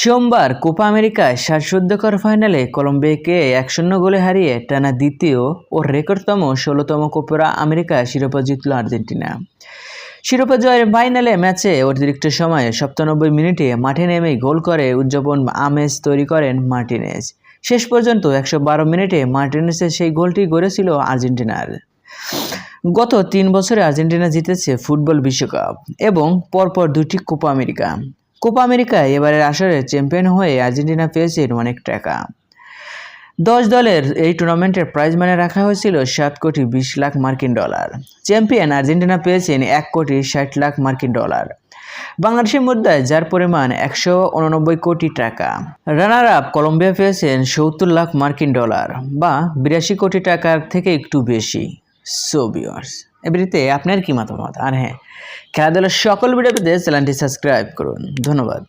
সোমবার কোপা আমেরিকায় শ্বাসরুদ্ধকর ফাইনালে কলম্বিয়াকে এক শূন্য গোলে হারিয়ে টানা দ্বিতীয় ও রেকর্ডতম ষোলোতম কোপা আমেরিকা শিরোপা জিতল আর্জেন্টিনা। শিরোপা জয়ের ফাইনালে ম্যাচে অতিরিক্ত সময়ে সপ্তানব্বই মিনিটে মাঠে নেমেই গোল করে উদযাপন আমেজ তৈরি করেন মার্টিনেজ। শেষ পর্যন্ত একশো বারো মিনিটে মার্টিনেজের সেই গোলটি গড়েছিল আর্জেন্টিনার। গত তিন বছরে আর্জেন্টিনা জিতেছে ফুটবল বিশ্বকাপ এবং পরপর দুটি কোপা আমেরিকা। কোপা আমেরিকায় এবারের আসরে চ্যাম্পিয়ন হয়ে আর্জেন্টিনা পেয়েছেন অনেক টাকা। দশ দলের এই টুর্নামেন্টের প্রাইজ মানে রাখা হয়েছিল সাত কোটি বিশ লাখ মার্কিন ডলার। চ্যাম্পিয়ন আর্জেন্টিনা পেয়েছেন এক কোটি ষাট লাখ মার্কিন ডলার। বাংলাদেশের মুদ্রায় যার পরিমাণ একশো উননব্বই কোটি টাকা। রানার আপ কলম্বিয়া পেয়েছেন সত্তর লাখ মার্কিন ডলার বা বিরাশি কোটি টাকার থেকে একটু বেশি। সো বিয়ার্স আপনার কি মতামত? আর হ্যাঁ খেলাধুলার সকল ভিডিও পেতে চ্যানেলটি সাবস্ক্রাইব করুন। ধন্যবাদ।